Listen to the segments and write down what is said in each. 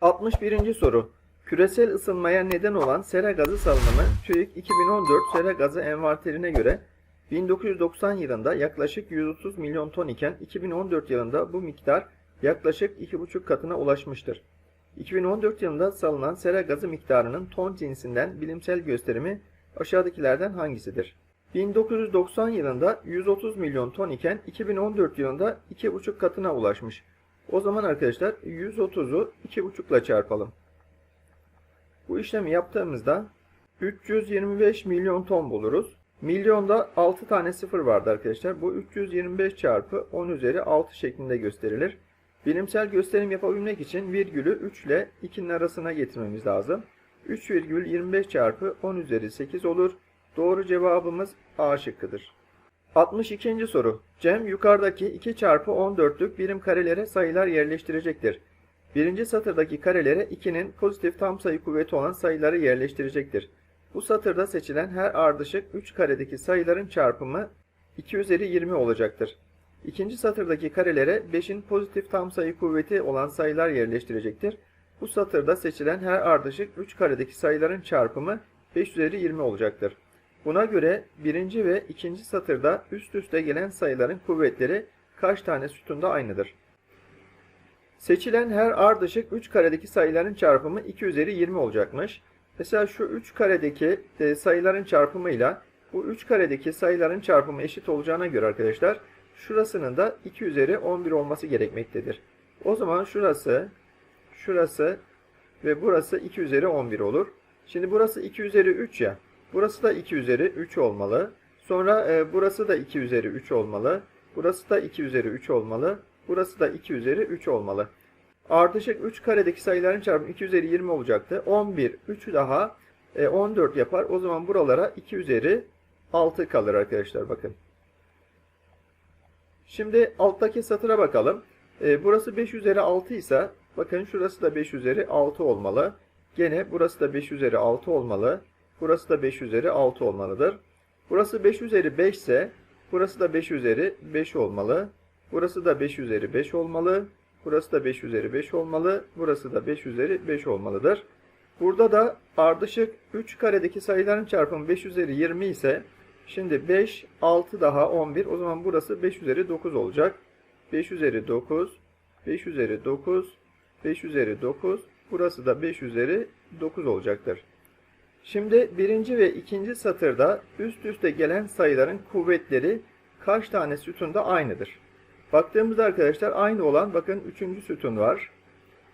61. soru. Küresel ısınmaya neden olan sera gazı salınımı TÜİK 2014 sera gazı envanterine göre 1990 yılında yaklaşık 130 milyon ton iken 2014 yılında bu miktar yaklaşık 2,5 katına ulaşmıştır. 2014 yılında salınan sera gazı miktarının ton cinsinden bilimsel gösterimi aşağıdakilerden hangisidir? 1990 yılında 130 milyon ton iken 2014 yılında 2,5 katına ulaşmış. O zaman arkadaşlar 130'u 2,5 ile çarpalım. Bu işlemi yaptığımızda 325 milyon ton buluruz. Milyonda 6 tane sıfır vardı arkadaşlar. Bu 325 çarpı 10 üzeri 6 şeklinde gösterilir. Bilimsel gösterim yapabilmek için virgülü 3 ile 2'nin arasına getirmemiz lazım. 3,25 çarpı 10 üzeri 8 olur. Doğru cevabımız A şıkkıdır. 62. soru. Cem yukarıdaki 2 çarpı 14'lük birim karelere sayılar yerleştirecektir. Birinci satırdaki karelere 2'nin pozitif tam sayı kuvveti olan sayıları yerleştirecektir. Bu satırda seçilen her ardışık 3 karedeki sayıların çarpımı 2 üzeri 20 olacaktır. İkinci satırdaki karelere 5'in pozitif tam sayı kuvveti olan sayılar yerleştirecektir. Bu satırda seçilen her ardışık 3 karedeki sayıların çarpımı 5 üzeri 20 olacaktır. Buna göre birinci ve ikinci satırda üst üste gelen sayıların kuvvetleri kaç tane sütunda aynıdır? Seçilen her ardışık 3 karedeki sayıların çarpımı 2 üzeri 20 olacakmış. Mesela şu 3 karedeki e, sayıların çarpımıyla bu 3 karedeki sayıların çarpımı eşit olacağına göre arkadaşlar şurasının da 2 üzeri 11 olması gerekmektedir. O zaman şurası, şurası ve burası 2 üzeri 11 olur. Şimdi burası 2 üzeri 3 ya. Burası da 2 üzeri 3 olmalı. Sonra e, burası da 2 üzeri 3 olmalı. Burası da 2 üzeri 3 olmalı. Burası da 2 üzeri 3 olmalı. Ardışık 3 karedeki sayıların çarpımı 2 üzeri 20 olacaktı. 11, 3 daha e, 14 yapar. O zaman buralara 2 üzeri 6 kalır arkadaşlar bakın. Şimdi alttaki satıra bakalım. E, burası 5 üzeri 6 ise bakın şurası da 5 üzeri 6 olmalı. Gene burası da 5 üzeri 6 olmalı. Burası da 5 üzeri 6 olmalıdır. Burası 5 üzeri 5 ise burası da 5 üzeri 5 olmalı. Burası da 5 üzeri 5 olmalı. Burası da 5 üzeri 5 olmalı. Burası da 5 üzeri 5 olmalıdır. Burada da ardışık 3 karedeki sayıların çarpımı 5 üzeri 20 ise şimdi 5, 6 daha 11. O zaman burası 5 üzeri 9 olacak. 5 üzeri 9, 5 üzeri 9, 5 üzeri 9. Burası da 5 üzeri 9 olacaktır. Şimdi birinci ve ikinci satırda üst üste gelen sayıların kuvvetleri kaç tane sütunda aynıdır? Baktığımızda arkadaşlar aynı olan bakın 3. sütun var.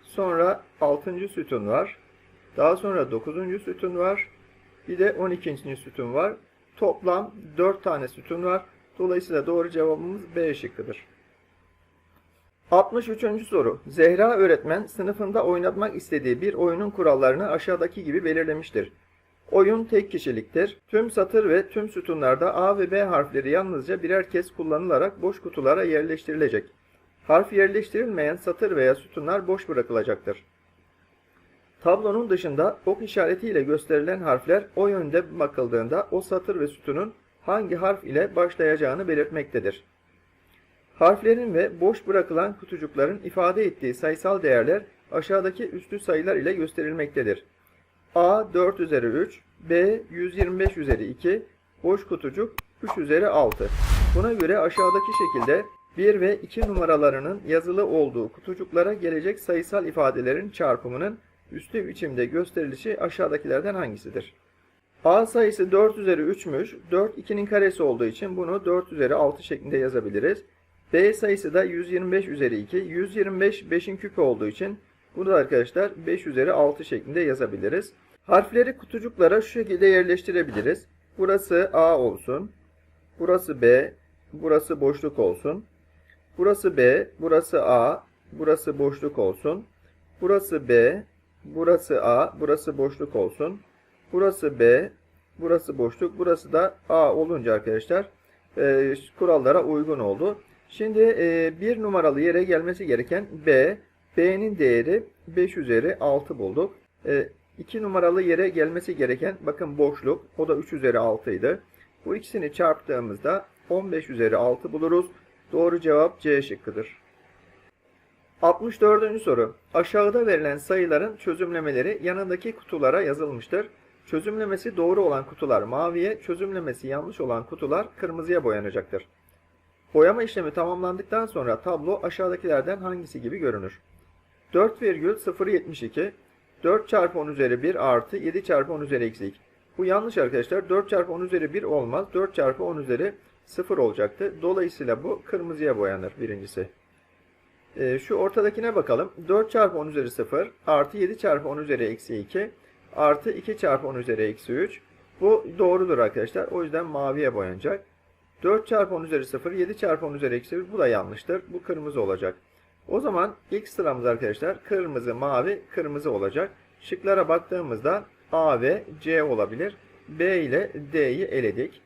Sonra 6. sütun var. Daha sonra 9. sütun var. Bir de 12. sütun var. Toplam 4 tane sütun var. Dolayısıyla doğru cevabımız B şıkkıdır. 63. soru. Zehra öğretmen sınıfında oynatmak istediği bir oyunun kurallarını aşağıdaki gibi belirlemiştir. Oyun tek kişiliktir. Tüm satır ve tüm sütunlarda A ve B harfleri yalnızca birer kez kullanılarak boş kutulara yerleştirilecek. Harf yerleştirilmeyen satır veya sütunlar boş bırakılacaktır. Tablonun dışında ok işaretiyle gösterilen harfler o yönde bakıldığında o satır ve sütunun hangi harf ile başlayacağını belirtmektedir. Harflerin ve boş bırakılan kutucukların ifade ettiği sayısal değerler aşağıdaki üslü sayılar ile gösterilmektedir. A 4 üzeri 3, B 125 üzeri 2, boş kutucuk 3 üzeri 6. Buna göre aşağıdaki şekilde 1 ve 2 numaralarının yazılı olduğu kutucuklara gelecek sayısal ifadelerin çarpımının üslü biçimde gösterilişi aşağıdakilerden hangisidir? A sayısı 4 üzeri 3'müş. 4 2'nin karesi olduğu için bunu 4 üzeri 6 şeklinde yazabiliriz. B sayısı da 125 üzeri 2. 125 5'in küpü olduğu için bunu da arkadaşlar 5 üzeri 6 şeklinde yazabiliriz. Harfleri kutucuklara şu şekilde yerleştirebiliriz. Burası A olsun. Burası B. Burası boşluk olsun. Burası B. Burası A. Burası boşluk olsun. Burası B. Burası A. Burası boşluk olsun. Burası B. Burası boşluk. Burası da A olunca arkadaşlar e, kurallara uygun oldu. Şimdi e, bir numaralı yere gelmesi gereken B. B'nin değeri 5 üzeri 6 bulduk. E, 2 numaralı yere gelmesi gereken bakın boşluk. O da 3 üzeri 6 idi. Bu ikisini çarptığımızda 15 üzeri 6 buluruz. Doğru cevap C şıkkıdır. 64. soru. Aşağıda verilen sayıların çözümlemeleri yanındaki kutulara yazılmıştır. Çözümlemesi doğru olan kutular maviye, çözümlemesi yanlış olan kutular kırmızıya boyanacaktır. Boyama işlemi tamamlandıktan sonra tablo aşağıdakilerden hangisi gibi görünür? 4,072 4 çarpı 10 üzeri 1 artı 7 çarpı 10 üzeri eksi 2. Bu yanlış arkadaşlar. 4 çarpı 10 üzeri 1 olmaz. 4 çarpı 10 üzeri 0 olacaktı. Dolayısıyla bu kırmızıya boyanır birincisi. Ee, şu ortadakine bakalım. 4 çarpı 10 üzeri 0 artı 7 çarpı 10 üzeri eksi 2 artı 2 çarpı 10 üzeri eksi 3. Bu doğrudur arkadaşlar. O yüzden maviye boyanacak. 4 çarpı 10 üzeri 0, 7 çarpı 10 üzeri eksi 1 bu da yanlıştır. Bu kırmızı olacak. O zaman ilk sıramız arkadaşlar kırmızı, mavi, kırmızı olacak. Şıklara baktığımızda A ve C olabilir. B ile D'yi eledik.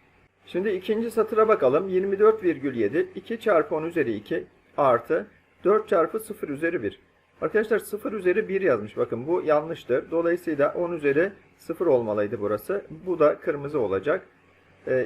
Şimdi ikinci satıra bakalım. 24,7 2 çarpı 10 üzeri 2 artı 4 çarpı 0 üzeri 1. Arkadaşlar 0 üzeri 1 yazmış. Bakın bu yanlıştır. Dolayısıyla 10 üzeri 0 olmalıydı burası. Bu da kırmızı olacak.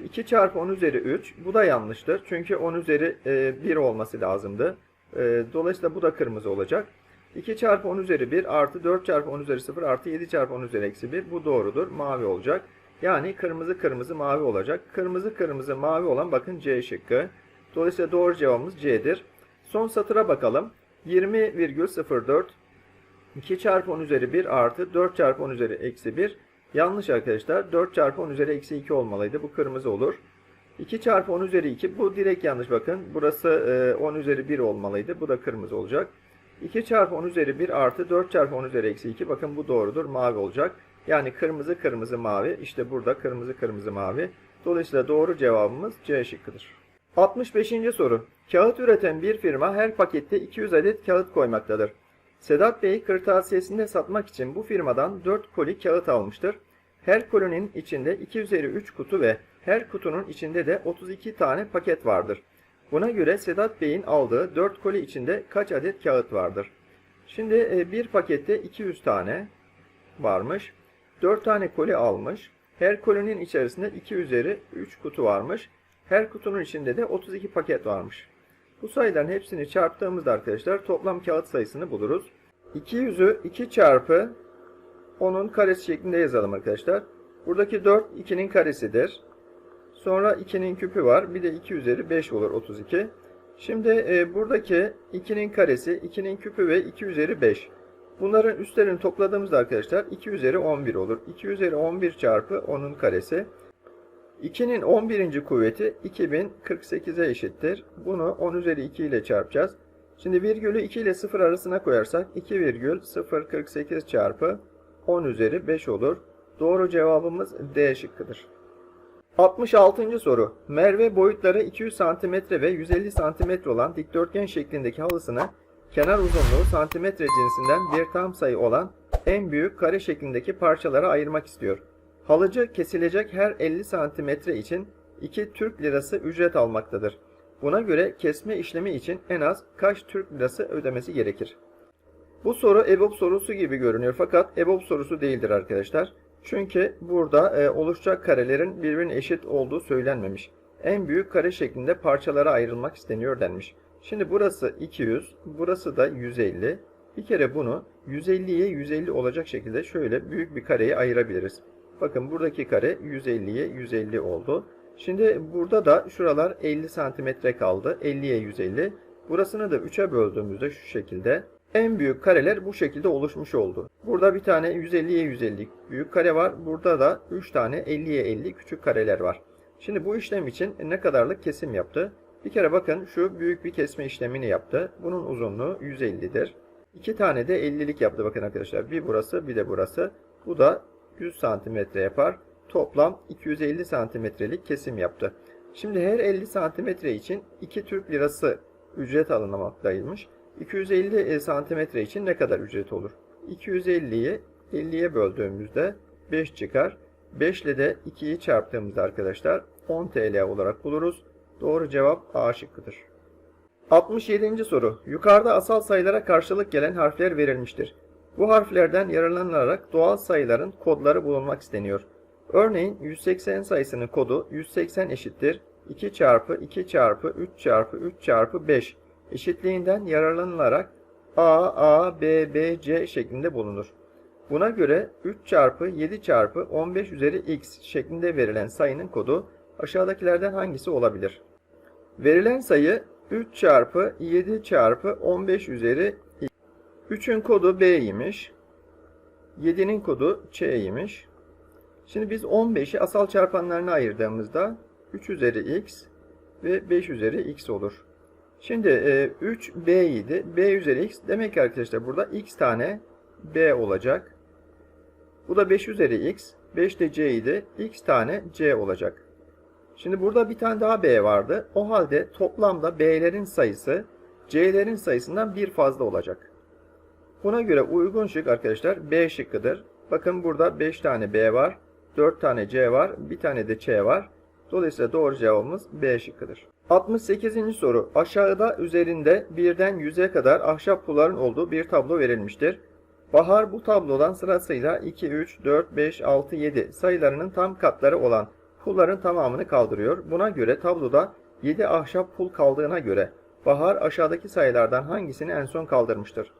2 çarpı 10 üzeri 3. Bu da yanlıştır. Çünkü 10 üzeri 1 olması lazımdı. E, Dolayısıyla bu da kırmızı olacak. 2 çarpı 10 üzeri 1 artı 4 çarpı 10 üzeri 0 artı 7 çarpı 10 üzeri eksi 1. Bu doğrudur. Mavi olacak. Yani kırmızı kırmızı mavi olacak. Kırmızı kırmızı mavi olan bakın C şıkkı. Dolayısıyla doğru cevabımız C'dir. Son satıra bakalım. 20,04 2 çarpı 10 üzeri 1 artı 4 çarpı 10 üzeri eksi 1. Yanlış arkadaşlar. 4 çarpı 10 üzeri eksi 2 olmalıydı. Bu kırmızı olur. 2 çarpı 10 üzeri 2. Bu direkt yanlış bakın. Burası e, 10 üzeri 1 olmalıydı. Bu da kırmızı olacak. 2 çarpı 10 üzeri 1 artı 4 çarpı 10 üzeri eksi 2. Bakın bu doğrudur. Mavi olacak. Yani kırmızı kırmızı mavi. İşte burada kırmızı kırmızı mavi. Dolayısıyla doğru cevabımız C şıkkıdır. 65. soru. Kağıt üreten bir firma her pakette 200 adet kağıt koymaktadır. Sedat Bey kırtasiyesinde satmak için bu firmadan 4 koli kağıt almıştır. Her kolinin içinde 2 üzeri 3 kutu ve her kutunun içinde de 32 tane paket vardır. Buna göre Sedat Bey'in aldığı 4 koli içinde kaç adet kağıt vardır? Şimdi e, bir pakette 200 tane varmış. 4 tane koli almış. Her kolinin içerisinde 2 üzeri 3 kutu varmış. Her kutunun içinde de 32 paket varmış. Bu sayıların hepsini çarptığımızda arkadaşlar toplam kağıt sayısını buluruz. 200'ü 2 çarpı 10'un karesi şeklinde yazalım arkadaşlar. Buradaki 4 2'nin karesidir. Sonra 2'nin küpü var. Bir de 2 üzeri 5 olur 32. Şimdi e, buradaki 2'nin karesi, 2'nin küpü ve 2 üzeri 5. Bunların üstlerini topladığımızda arkadaşlar 2 üzeri 11 olur. 2 üzeri 11 çarpı 10'un karesi. 2'nin 11. kuvveti 2048'e eşittir. Bunu 10 üzeri 2 ile çarpacağız. Şimdi virgülü 2 ile 0 arasına koyarsak 2,048 çarpı 10 üzeri 5 olur. Doğru cevabımız D şıkkıdır. 66. soru. Merve boyutları 200 cm ve 150 cm olan dikdörtgen şeklindeki halısını kenar uzunluğu santimetre cinsinden bir tam sayı olan en büyük kare şeklindeki parçalara ayırmak istiyor. Halıcı kesilecek her 50 santimetre için 2 Türk lirası ücret almaktadır. Buna göre kesme işlemi için en az kaç Türk lirası ödemesi gerekir? Bu soru EBOB sorusu gibi görünüyor fakat EBOB sorusu değildir arkadaşlar. Çünkü burada e, oluşacak karelerin birbirine eşit olduğu söylenmemiş. En büyük kare şeklinde parçalara ayrılmak isteniyor denmiş. Şimdi burası 200, burası da 150. Bir kere bunu 150'ye 150 olacak şekilde şöyle büyük bir kareye ayırabiliriz. Bakın buradaki kare 150'ye 150 oldu. Şimdi burada da şuralar 50 santimetre kaldı. 50'ye 150. Burasını da 3'e böldüğümüzde şu şekilde en büyük kareler bu şekilde oluşmuş oldu. Burada bir tane 150'ye 150 büyük kare var. Burada da 3 tane 50'ye 50 küçük kareler var. Şimdi bu işlem için ne kadarlık kesim yaptı? Bir kere bakın şu büyük bir kesme işlemini yaptı. Bunun uzunluğu 150'dir. İki tane de 50'lik yaptı bakın arkadaşlar. Bir burası bir de burası. Bu da 100 santimetre yapar. Toplam 250 santimetrelik kesim yaptı. Şimdi her 50 santimetre için 2 Türk lirası ücret alınmaktaymış. 250 santimetre için ne kadar ücret olur? 250'yi 50'ye böldüğümüzde 5 çıkar. 5 ile de 2'yi çarptığımızda arkadaşlar 10 TL olarak buluruz. Doğru cevap A şıkkıdır. 67. soru. Yukarıda asal sayılara karşılık gelen harfler verilmiştir. Bu harflerden yararlanılarak doğal sayıların kodları bulunmak isteniyor. Örneğin 180 sayısının kodu 180 eşittir 2 çarpı 2 çarpı 3 çarpı 3 çarpı 5 eşitliğinden yararlanılarak A, A, B, B, C şeklinde bulunur. Buna göre 3 çarpı 7 çarpı 15 üzeri x şeklinde verilen sayının kodu aşağıdakilerden hangisi olabilir? Verilen sayı 3 çarpı 7 çarpı 15 üzeri x. 3'ün kodu B'ymiş. 7'nin kodu Ç'ymiş. Şimdi biz 15'i asal çarpanlarına ayırdığımızda 3 üzeri x ve 5 üzeri x olur. Şimdi e, 3 b idi. b üzeri x demek ki arkadaşlar burada x tane b olacak. Bu da 5 üzeri x. 5 de c idi. x tane c olacak. Şimdi burada bir tane daha b vardı. O halde toplamda b'lerin sayısı c'lerin sayısından bir fazla olacak. Buna göre uygun şık arkadaşlar B şıkkıdır. Bakın burada 5 tane B var, 4 tane C var, bir tane de Ç var. Dolayısıyla doğru cevabımız B şıkkıdır. 68. soru. Aşağıda üzerinde birden 100'e kadar ahşap pulların olduğu bir tablo verilmiştir. Bahar bu tablodan sırasıyla 2, 3, 4, 5, 6, 7 sayılarının tam katları olan pulların tamamını kaldırıyor. Buna göre tabloda 7 ahşap pul kaldığına göre Bahar aşağıdaki sayılardan hangisini en son kaldırmıştır?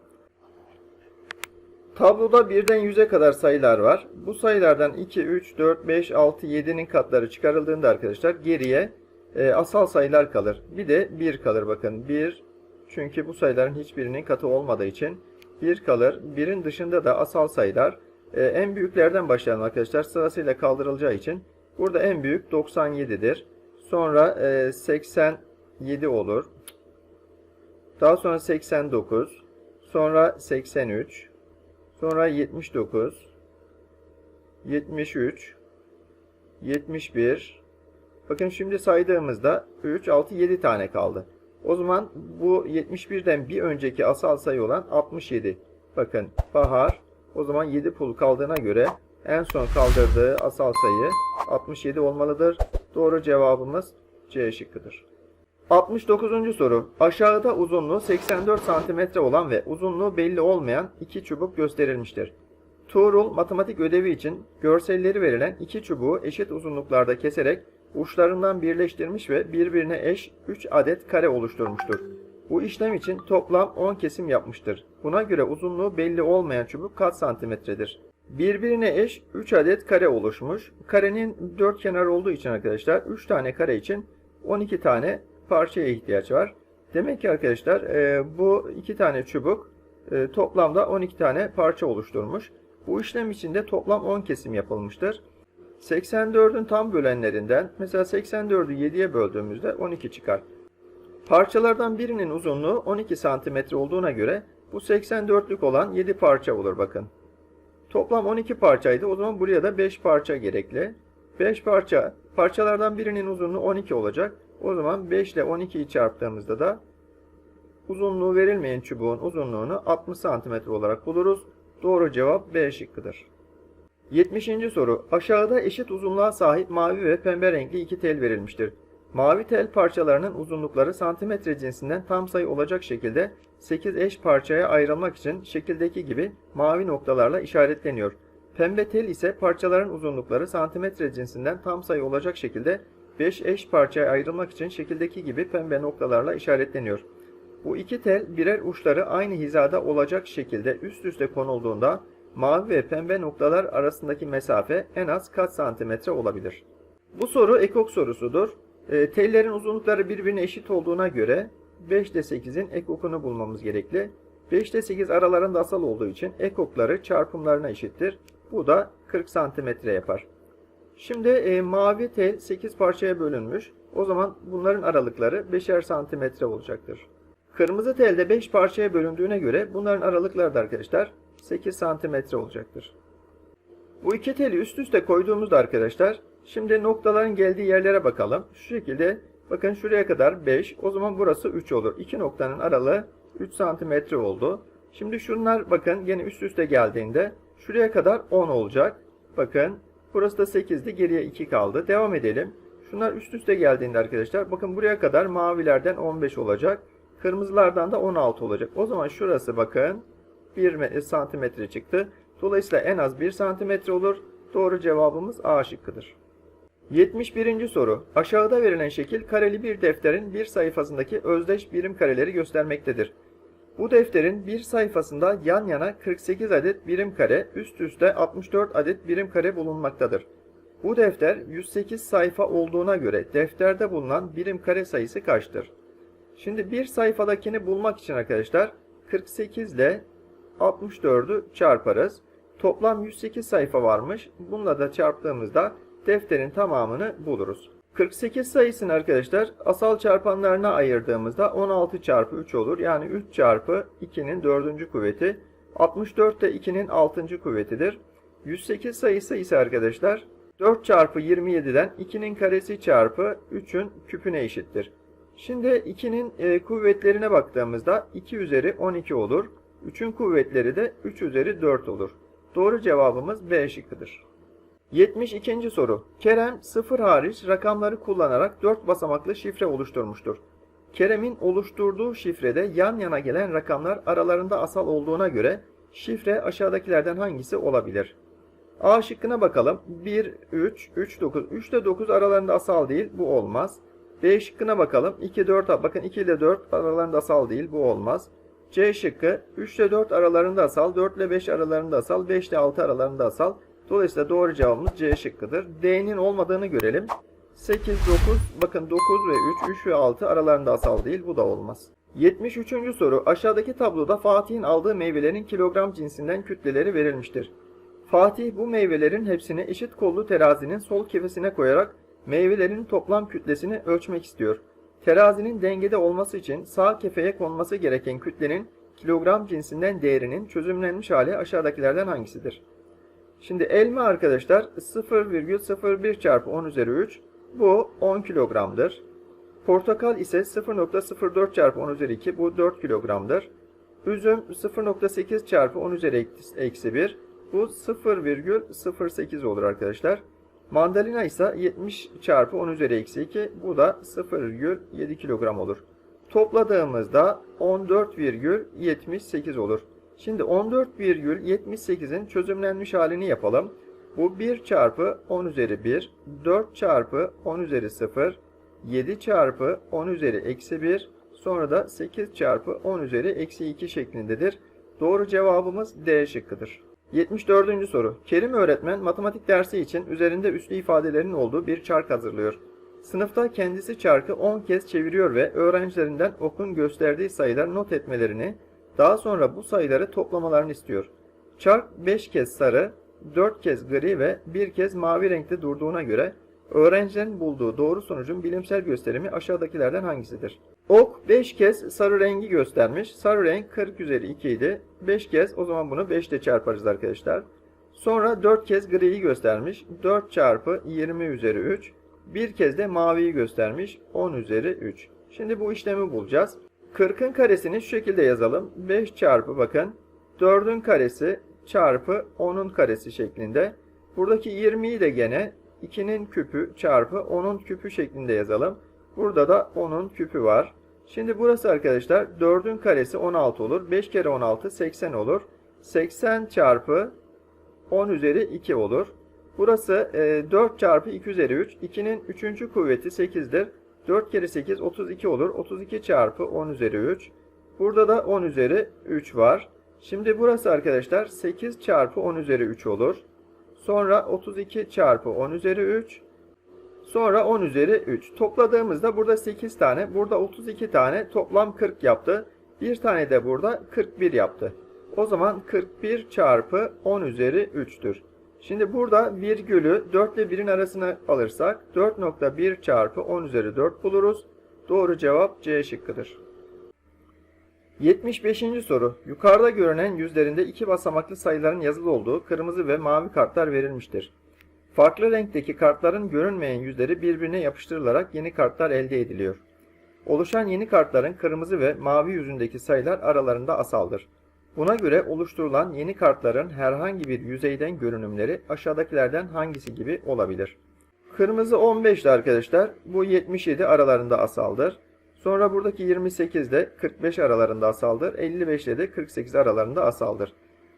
Tabloda birden 100'e kadar sayılar var. Bu sayılardan 2, 3, 4, 5, 6, 7'nin katları çıkarıldığında arkadaşlar geriye e, asal sayılar kalır. Bir de 1 kalır bakın. 1 çünkü bu sayıların hiçbirinin katı olmadığı için 1 kalır. 1'in dışında da asal sayılar. E, en büyüklerden başlayalım arkadaşlar. Sırasıyla kaldırılacağı için. Burada en büyük 97'dir. Sonra e, 87 olur. Daha sonra 89. Sonra 83. Sonra 79, 73, 71. Bakın şimdi saydığımızda 3, 6, 7 tane kaldı. O zaman bu 71'den bir önceki asal sayı olan 67. Bakın Bahar o zaman 7 pul kaldığına göre en son kaldırdığı asal sayı 67 olmalıdır. Doğru cevabımız C şıkkıdır. 69. soru. Aşağıda uzunluğu 84 cm olan ve uzunluğu belli olmayan iki çubuk gösterilmiştir. Tuğrul matematik ödevi için görselleri verilen iki çubuğu eşit uzunluklarda keserek uçlarından birleştirmiş ve birbirine eş 3 adet kare oluşturmuştur. Bu işlem için toplam 10 kesim yapmıştır. Buna göre uzunluğu belli olmayan çubuk kaç santimetredir? Birbirine eş 3 adet kare oluşmuş. Karenin 4 kenar olduğu için arkadaşlar 3 tane kare için 12 tane parçaya ihtiyaç var. Demek ki arkadaşlar e, bu iki tane çubuk e, toplamda 12 tane parça oluşturmuş. Bu işlem içinde toplam 10 kesim yapılmıştır. 84'ün tam bölenlerinden mesela 84'ü 7'ye böldüğümüzde 12 çıkar. Parçalardan birinin uzunluğu 12 cm olduğuna göre bu 84'lük olan 7 parça olur bakın. Toplam 12 parçaydı. O zaman buraya da 5 parça gerekli. 5 parça. Parçalardan birinin uzunluğu 12 olacak. O zaman 5 ile 12'yi çarptığımızda da uzunluğu verilmeyen çubuğun uzunluğunu 60 cm olarak buluruz. Doğru cevap B şıkkıdır. 70. soru. Aşağıda eşit uzunluğa sahip mavi ve pembe renkli iki tel verilmiştir. Mavi tel parçalarının uzunlukları santimetre cinsinden tam sayı olacak şekilde 8 eş parçaya ayrılmak için şekildeki gibi mavi noktalarla işaretleniyor. Pembe tel ise parçaların uzunlukları santimetre cinsinden tam sayı olacak şekilde 5 eş parçaya ayrılmak için şekildeki gibi pembe noktalarla işaretleniyor. Bu iki tel birer uçları aynı hizada olacak şekilde üst üste konulduğunda mavi ve pembe noktalar arasındaki mesafe en az kaç santimetre olabilir? Bu soru ekok sorusudur. E, tellerin uzunlukları birbirine eşit olduğuna göre 5 ile 8'in ekokunu bulmamız gerekli. 5 ile 8 aralarında asal olduğu için ekokları çarpımlarına eşittir. Bu da 40 santimetre yapar. Şimdi e, mavi tel 8 parçaya bölünmüş. O zaman bunların aralıkları 5'er santimetre olacaktır. Kırmızı tel de 5 parçaya bölündüğüne göre bunların aralıkları da arkadaşlar 8 santimetre olacaktır. Bu iki teli üst üste koyduğumuzda arkadaşlar şimdi noktaların geldiği yerlere bakalım. Şu şekilde bakın şuraya kadar 5 o zaman burası 3 olur. İki noktanın aralığı 3 santimetre oldu. Şimdi şunlar bakın yine üst üste geldiğinde şuraya kadar 10 olacak. Bakın burası da 8'di geriye 2 kaldı. Devam edelim. Şunlar üst üste geldiğinde arkadaşlar bakın buraya kadar mavilerden 15 olacak. Kırmızılardan da 16 olacak. O zaman şurası bakın 1 santimetre çıktı. Dolayısıyla en az 1 santimetre olur. Doğru cevabımız A şıkkıdır. 71. soru. Aşağıda verilen şekil kareli bir defterin bir sayfasındaki özdeş birim kareleri göstermektedir. Bu defterin bir sayfasında yan yana 48 adet birim kare, üst üste 64 adet birim kare bulunmaktadır. Bu defter 108 sayfa olduğuna göre defterde bulunan birim kare sayısı kaçtır? Şimdi bir sayfadakini bulmak için arkadaşlar 48 ile 64'ü çarparız. Toplam 108 sayfa varmış. Bununla da çarptığımızda defterin tamamını buluruz. 48 sayısını arkadaşlar asal çarpanlarına ayırdığımızda 16 çarpı 3 olur. Yani 3 çarpı 2'nin 4. kuvveti. 64 de 2'nin 6. kuvvetidir. 108 sayısı ise arkadaşlar 4 çarpı 27'den 2'nin karesi çarpı 3'ün küpüne eşittir. Şimdi 2'nin e, kuvvetlerine baktığımızda 2 üzeri 12 olur. 3'ün kuvvetleri de 3 üzeri 4 olur. Doğru cevabımız B şıkkıdır. 72. soru. Kerem sıfır hariç rakamları kullanarak 4 basamaklı şifre oluşturmuştur. Kerem'in oluşturduğu şifrede yan yana gelen rakamlar aralarında asal olduğuna göre şifre aşağıdakilerden hangisi olabilir? A şıkkına bakalım. 1, 3, 3, 9. 3 ile 9 aralarında asal değil. Bu olmaz. B şıkkına bakalım. 2, 4. Bakın 2 ile 4 aralarında asal değil. Bu olmaz. C şıkkı 3 ile 4 aralarında asal. 4 ile 5 aralarında asal. 5 ile 6 aralarında asal. Dolayısıyla doğru cevabımız C şıkkıdır. D'nin olmadığını görelim. 8, 9. Bakın 9 ve 3, 3 ve 6 aralarında asal değil. Bu da olmaz. 73. soru. Aşağıdaki tabloda Fatih'in aldığı meyvelerin kilogram cinsinden kütleleri verilmiştir. Fatih bu meyvelerin hepsini eşit kollu terazinin sol kefesine koyarak meyvelerin toplam kütlesini ölçmek istiyor. Terazinin dengede olması için sağ kefeye konması gereken kütlenin kilogram cinsinden değerinin çözümlenmiş hali aşağıdakilerden hangisidir? Şimdi elma arkadaşlar 0,01 çarpı 10 üzeri 3 bu 10 kilogramdır. Portakal ise 0,04 çarpı 10 üzeri 2 bu 4 kilogramdır. Üzüm 0,8 çarpı 10 üzeri eksi 1 bu 0,08 olur arkadaşlar. Mandalina ise 70 çarpı 10 üzeri eksi 2 bu da 0,7 kilogram olur. Topladığımızda 14,78 olur. Şimdi 14,78'in çözümlenmiş halini yapalım. Bu 1 çarpı 10 üzeri 1, 4 çarpı 10 üzeri 0, 7 çarpı 10 üzeri eksi 1, sonra da 8 çarpı 10 üzeri eksi 2 şeklindedir. Doğru cevabımız D şıkkıdır. 74. soru. Kerim öğretmen matematik dersi için üzerinde üslü ifadelerin olduğu bir çark hazırlıyor. Sınıfta kendisi çarkı 10 kez çeviriyor ve öğrencilerinden okun gösterdiği sayılar not etmelerini, daha sonra bu sayıları toplamalarını istiyor. Çark 5 kez sarı, 4 kez gri ve 1 kez mavi renkte durduğuna göre öğrencilerin bulduğu doğru sonucun bilimsel gösterimi aşağıdakilerden hangisidir? Ok 5 kez sarı rengi göstermiş. Sarı renk 40 üzeri 2 idi. 5 kez o zaman bunu 5 ile çarparız arkadaşlar. Sonra 4 kez griyi göstermiş. 4 çarpı 20 üzeri 3. Bir kez de maviyi göstermiş. 10 üzeri 3. Şimdi bu işlemi bulacağız. 40'ın karesini şu şekilde yazalım. 5 çarpı bakın 4'ün karesi çarpı 10'un karesi şeklinde. Buradaki 20'yi de gene 2'nin küpü çarpı 10'un küpü şeklinde yazalım. Burada da 10'un küpü var. Şimdi burası arkadaşlar 4'ün karesi 16 olur. 5 kere 16 80 olur. 80 çarpı 10 üzeri 2 olur. Burası 4 çarpı 2 üzeri 3. 2'nin 3. kuvveti 8'dir. 4 kere 8 32 olur. 32 çarpı 10 üzeri 3. Burada da 10 üzeri 3 var. Şimdi burası arkadaşlar 8 çarpı 10 üzeri 3 olur. Sonra 32 çarpı 10 üzeri 3. Sonra 10 üzeri 3. Topladığımızda burada 8 tane, burada 32 tane toplam 40 yaptı. Bir tane de burada 41 yaptı. O zaman 41 çarpı 10 üzeri 3'tür. Şimdi burada virgülü 4 ile 1'in arasına alırsak 4.1 çarpı 10 üzeri 4 buluruz. Doğru cevap C şıkkıdır. 75. soru. Yukarıda görünen yüzlerinde iki basamaklı sayıların yazılı olduğu kırmızı ve mavi kartlar verilmiştir. Farklı renkteki kartların görünmeyen yüzleri birbirine yapıştırılarak yeni kartlar elde ediliyor. Oluşan yeni kartların kırmızı ve mavi yüzündeki sayılar aralarında asaldır. Buna göre oluşturulan yeni kartların herhangi bir yüzeyden görünümleri aşağıdakilerden hangisi gibi olabilir? Kırmızı 15'ti arkadaşlar. Bu 77 aralarında asaldır. Sonra buradaki 28 de 45 aralarında asaldır. 55 de 48 aralarında asaldır.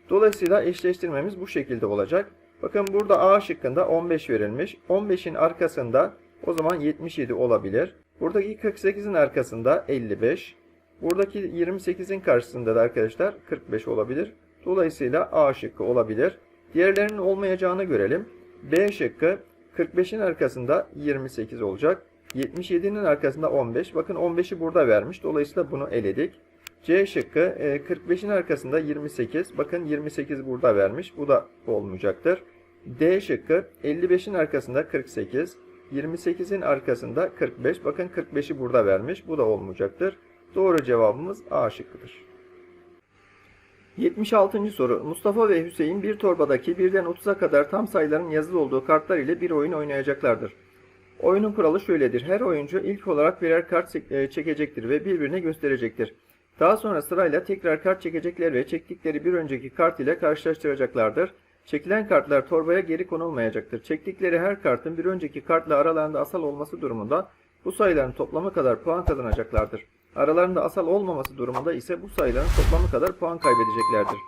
Dolayısıyla eşleştirmemiz bu şekilde olacak. Bakın burada A şıkkında 15 verilmiş. 15'in arkasında o zaman 77 olabilir. Buradaki 48'in arkasında 55. Buradaki 28'in karşısında da arkadaşlar 45 olabilir. Dolayısıyla A şıkkı olabilir. Diğerlerinin olmayacağını görelim. B şıkkı 45'in arkasında 28 olacak. 77'nin arkasında 15. Bakın 15'i burada vermiş. Dolayısıyla bunu eledik. C şıkkı e, 45'in arkasında 28. Bakın 28 burada vermiş. Bu da olmayacaktır. D şıkkı 55'in arkasında 48. 28'in arkasında 45. Bakın 45'i burada vermiş. Bu da olmayacaktır. Doğru cevabımız A şıkkıdır. 76. soru. Mustafa ve Hüseyin bir torbadaki birden 30'a kadar tam sayıların yazılı olduğu kartlar ile bir oyun oynayacaklardır. Oyunun kuralı şöyledir. Her oyuncu ilk olarak birer kart e, çekecektir ve birbirine gösterecektir. Daha sonra sırayla tekrar kart çekecekler ve çektikleri bir önceki kart ile karşılaştıracaklardır. Çekilen kartlar torbaya geri konulmayacaktır. Çektikleri her kartın bir önceki kartla aralarında asal olması durumunda bu sayıların toplamı kadar puan kazanacaklardır. Aralarında asal olmaması durumunda ise bu sayıların toplamı kadar puan kaybedeceklerdir.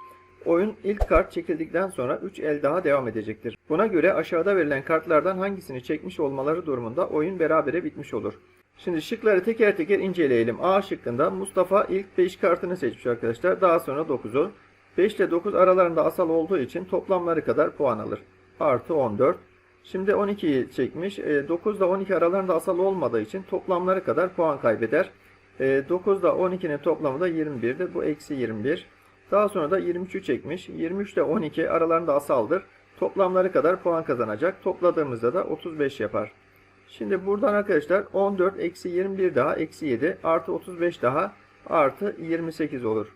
Oyun ilk kart çekildikten sonra 3 el daha devam edecektir. Buna göre aşağıda verilen kartlardan hangisini çekmiş olmaları durumunda oyun berabere bitmiş olur. Şimdi şıkları teker teker inceleyelim. A şıkkında Mustafa ilk 5 kartını seçmiş arkadaşlar. Daha sonra 9'u. 5 ile 9 aralarında asal olduğu için toplamları kadar puan alır. Artı 14. Şimdi 12'yi çekmiş. 9 ile 12 aralarında asal olmadığı için toplamları kadar puan kaybeder. 9 ile 12'nin toplamı da 21'dir. Bu eksi 21. Daha sonra da 23'ü çekmiş. 23 ile 12 aralarında asaldır. Toplamları kadar puan kazanacak. Topladığımızda da 35 yapar. Şimdi buradan arkadaşlar 14 eksi 21 daha eksi 7 artı 35 daha artı 28 olur.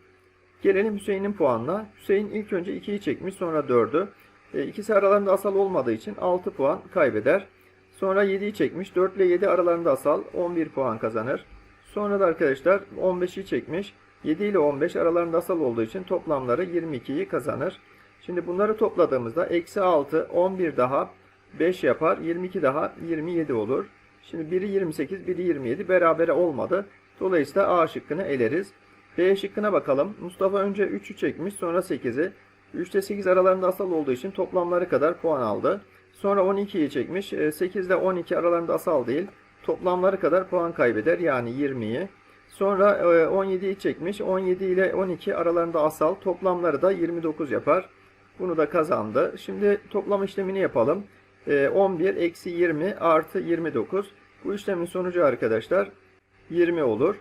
Gelelim Hüseyin'in puanına. Hüseyin ilk önce 2'yi çekmiş sonra 4'ü. E, ikisi aralarında asal olmadığı için 6 puan kaybeder. Sonra 7'yi çekmiş. 4 ile 7 aralarında asal 11 puan kazanır. Sonra da arkadaşlar 15'i çekmiş. 7 ile 15 aralarında asal olduğu için toplamları 22'yi kazanır. Şimdi bunları topladığımızda eksi 6, 11 daha 5 yapar. 22 daha 27 olur. Şimdi biri 28, biri 27 berabere olmadı. Dolayısıyla A şıkkını eleriz. B şıkkına bakalım. Mustafa önce 3'ü çekmiş sonra 8'i. 3 ile 8 aralarında asal olduğu için toplamları kadar puan aldı. Sonra 12'yi çekmiş. 8 ile 12 aralarında asal değil. Toplamları kadar puan kaybeder yani 20'yi. Sonra 17'yi çekmiş. 17 ile 12 aralarında asal. Toplamları da 29 yapar. Bunu da kazandı. Şimdi toplam işlemini yapalım. 11 eksi 20 artı 29. Bu işlemin sonucu arkadaşlar 20 olur.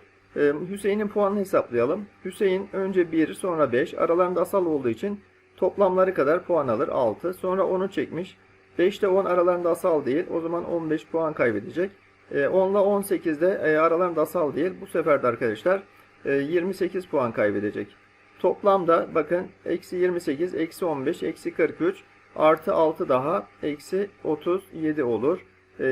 Hüseyin'in puanını hesaplayalım. Hüseyin önce 1 sonra 5 aralarında asal olduğu için toplamları kadar puan alır 6. Sonra 10'u çekmiş. 5 ile 10 aralarında asal değil. O zaman 15 puan kaybedecek. 10 ile 18 de aralarında asal değil. Bu sefer de arkadaşlar 28 puan kaybedecek. Toplamda bakın eksi 28, eksi 15, eksi 43 artı 6 daha eksi 37 olur.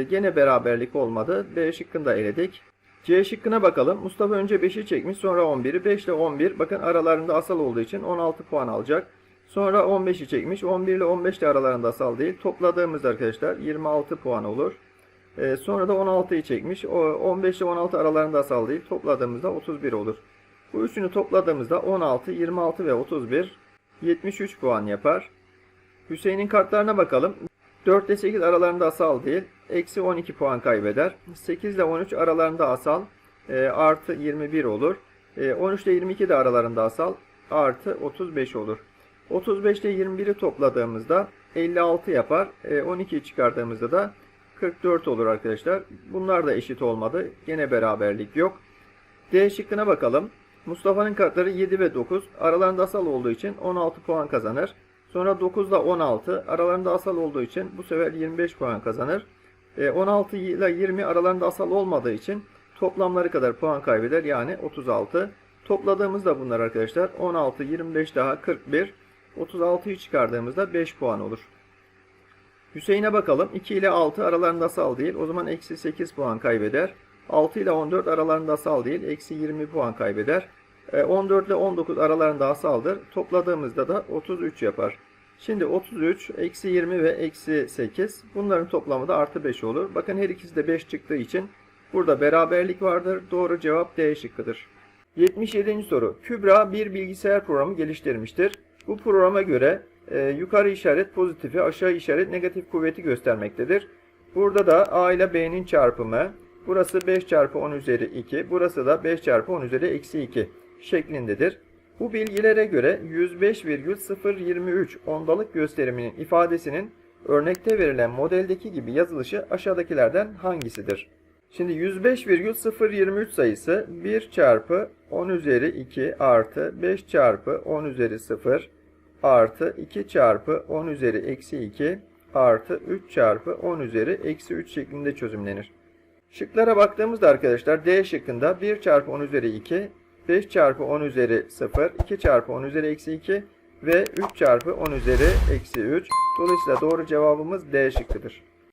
Gene beraberlik olmadı. B şıkkını da eledik. C şıkkına bakalım. Mustafa önce 5'i çekmiş sonra 11'i. 5 ile 11 bakın aralarında asal olduğu için 16 puan alacak. Sonra 15'i çekmiş. 11 ile 15 de aralarında asal değil. Topladığımızda arkadaşlar 26 puan olur. Ee, sonra da 16'yı çekmiş. O 15 ile 16 aralarında asal değil. Topladığımızda 31 olur. Bu üçünü topladığımızda 16, 26 ve 31 73 puan yapar. Hüseyin'in kartlarına bakalım. 4 ile 8 aralarında asal değil. Eksi 12 puan kaybeder. 8 ile 13 aralarında asal. E, artı 21 olur. E, 13 ile 22 de aralarında asal. Artı 35 olur. 35 ile 21'i topladığımızda 56 yapar. E, 12'yi çıkardığımızda da 44 olur arkadaşlar. Bunlar da eşit olmadı. Gene beraberlik yok. D şıkkına bakalım. Mustafa'nın kartları 7 ve 9. Aralarında asal olduğu için 16 puan kazanır. Sonra 9 ile 16 aralarında asal olduğu için bu sefer 25 puan kazanır. 16 ile 20 aralarında asal olmadığı için toplamları kadar puan kaybeder yani 36. Topladığımızda bunlar arkadaşlar 16, 25 daha 41. 36'yı çıkardığımızda 5 puan olur. Hüseyin'e bakalım. 2 ile 6 aralarında asal değil. O zaman eksi 8 puan kaybeder. 6 ile 14 aralarında asal değil. Eksi 20 puan kaybeder. 14 ile 19 aralarında asaldır. Topladığımızda da 33 yapar. Şimdi 33, eksi 20 ve eksi 8. Bunların toplamı da artı 5 olur. Bakın her ikisi de 5 çıktığı için burada beraberlik vardır. Doğru cevap D şıkkıdır. 77. soru. Kübra bir bilgisayar programı geliştirmiştir. Bu programa göre e, yukarı işaret pozitifi, aşağı işaret negatif kuvveti göstermektedir. Burada da A ile B'nin çarpımı, Burası 5 çarpı 10 üzeri 2. Burası da 5 çarpı 10 üzeri eksi 2 şeklindedir. Bu bilgilere göre 105,023 ondalık gösteriminin ifadesinin örnekte verilen modeldeki gibi yazılışı aşağıdakilerden hangisidir? Şimdi 105,023 sayısı 1 çarpı 10 üzeri 2 artı 5 çarpı 10 üzeri 0 artı 2 çarpı 10 üzeri eksi 2 artı 3 çarpı 10 üzeri eksi 3 şeklinde çözümlenir. Şıklara baktığımızda arkadaşlar D şıkkında 1 çarpı 10 üzeri 2, 5 çarpı 10 üzeri 0, 2 çarpı 10 üzeri eksi 2 ve 3 çarpı 10 üzeri eksi 3. Dolayısıyla doğru cevabımız D şıkkıdır.